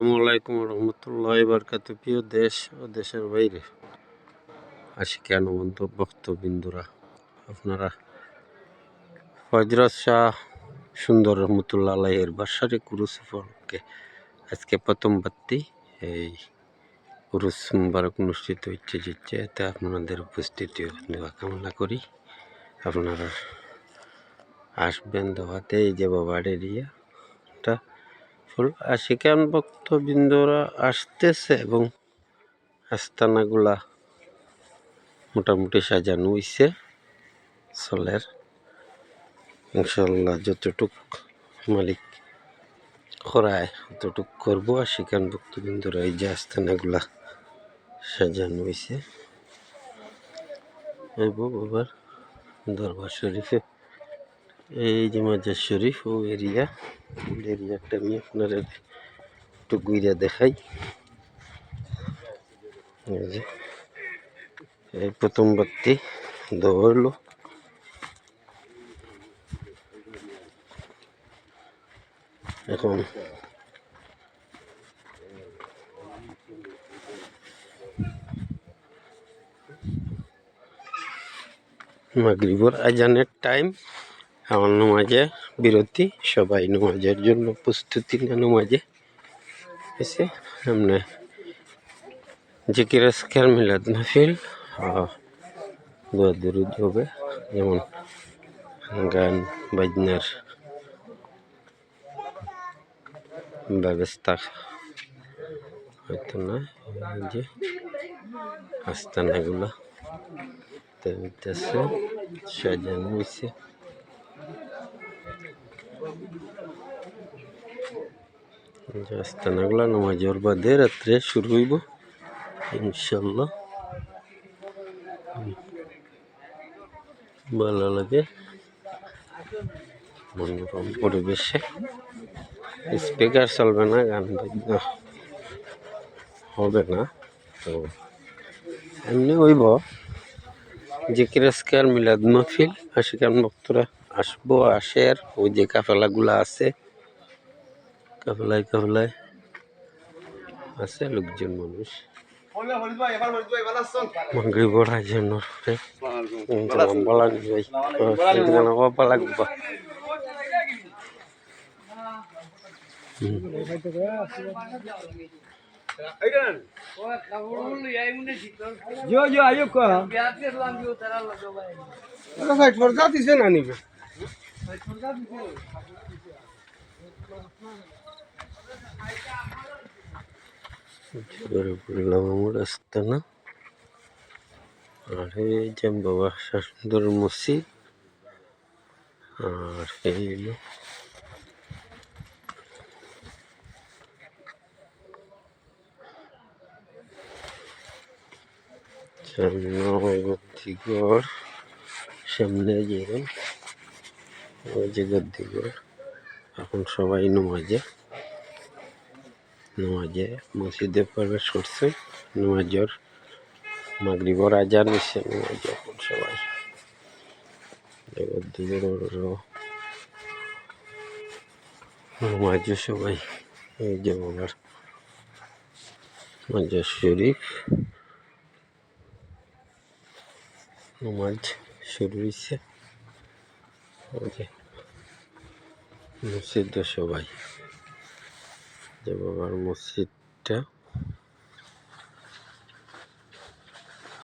আসসালামাইকুম রহমতুল্লাহ বারকাত প্রিয় দেশ ও দেশের বাইরে আসি কেন বন্ধু ভক্তবিন্দুরা, আপনারা হজরত শাহ সুন্দর রহমতুল্লাহ আলাইয়ের বাসারে কুরুস উপলক্ষে আজকে প্রথম বাত্তি এই কুরুস মুবারক অনুষ্ঠিত হচ্ছে যাচ্ছে। এতে আপনাদের উপস্থিতি দেওয়া কামনা করি। আপনারা আসবেন দেওয়াতে এই যে বাবার এরিয়াটা আশিকান ভক্তবৃন্দরা আসতেছে এবং আস্তানাগুলা মোটামুটি সাজানো হইছে চলের ইনশাল্লাহ যতটুক মালিক করায় ততটুক করব। আশিকান ভক্তবৃন্দরা এই যে আস্তানাগুলা সাজানো হইছে। এবং আবার দরবার শরীফে। এই যে মাজার শরীফ, ও এরিয়া। এরিয়াটা আমি আপনার একটু গুইরা দেখাই। এই যে, এই প্রথম বাত্তি দৌড়লো এখন মাগরিবর আজানের টাইম আমার নমাজে বিরতি, সবাই নমাজের জন্য প্রস্তুতি নেয় নমাজে এসে সামনে জিকির, আজকার মিলাদ মাহফিল দোয়া দরুদ হবে। যেমন গান, বাজনার ব্যবস্থা হয়তো না যে আস্তানাগুলো হইতেছে, সাজানো হয়েছে আস্তানাগুলো নামাজের বাদে রাত্রে শুরু হইব ইনশাল্লাহ ভালো লাগে। মনোরম পরিবেশে। স্পিকার চলবে না, গান বাজনা হবে না। তো এমনি হইব। জিকির আজকার মিলাদ মাহফিল আশিকান ভক্তরা আসবো আসে আর ওই যে কাফেলাগুলা আছে কাফেলায় কাফেলায় আছে লোকজন মানুষ মাগরি বড়ার জন্য বলা ভাই বাবা লাগবা Jo, jo, ayo ko. Ano sa forza দিছে না নিবে? জোরে বললাম আমার আস্তানা আর এই যে বাবা সুন্দর মসজিদ। আর এই সামনে ওই যে গদ্দিগর এখন সবাই নমাজে নমাজে মসজিদে প্রবেশ করছে। নমাজের মাগরিবর আজান হচ্ছে নমাজে এখন সবাই। গদ্দিগর নমাজে সবাই এই যে বাবার মাজার শরীফ। নামাজ শুরু হয়েছে ওই যে মসজিদ সবাই। যে বাবার মসজিদটা।